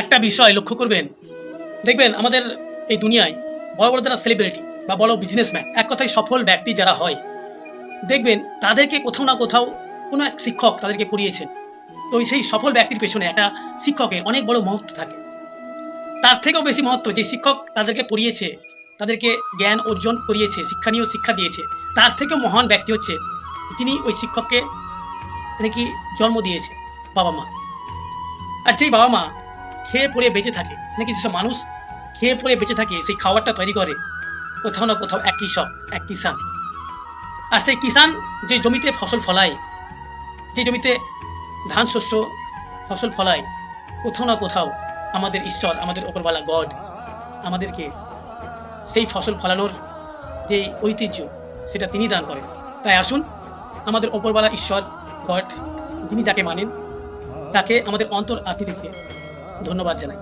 একটা বিষয় লক্ষ্য করবেন। দেখবেন আমাদের এই দুনিয়ায় বড় বড় যারা সেলিব্রিটি বা বড় বিজনেসম্যান এক কথায় সফল ব্যক্তি যারা হয়, দেখবেন তাদেরকে কোথাও না কোথাও কোনো এক শিক্ষক তাদেরকে পড়িয়েছেন। তো সেই সফল ব্যক্তির পেছনে একটা শিক্ষকের অনেক বড় মহত্ব থাকে। তার থেকেও বেশি মহত্ব যে শিক্ষক তাদেরকে পড়িয়েছে, তাদেরকে জ্ঞান অর্জন করিয়েছে শিক্ষানীয় শিক্ষা দিয়েছে, তার থেকেও মহান ব্যক্তি হচ্ছে যিনি ওই শিক্ষককে নাকি জন্ম দিয়েছে, বাবা মা। আর যেই বাবা মা খেয়ে পড়ে বেঁচে থাকে। নাকি যেসব মানুষ খেয়ে পড়ে বেঁচে থাকে, সেই খাবারটা তৈরি করে, কোথাও না কোথাও এক কৃষক, এক কিষান আর সেই কিষান যে জমিতে ফসল ফলায়, যে জমিতে ধান শস্য ফসল ফলায়, কোথাও না কোথাও আমাদের ঈশ্বর, আমাদের ওপরওয়ালা গড আমাদেরকে সেই ফসল ফলানোর যে ঐতিহ্য, সেটা তিনি দান করেন। তাই আসুন, আমাদের ওপরওয়ালা ঈশ্বর গড, যিনি যাকে মানেন, তাকে আমাদের অন্তর আত্মি থেকে ধন্যবাদ জানাই।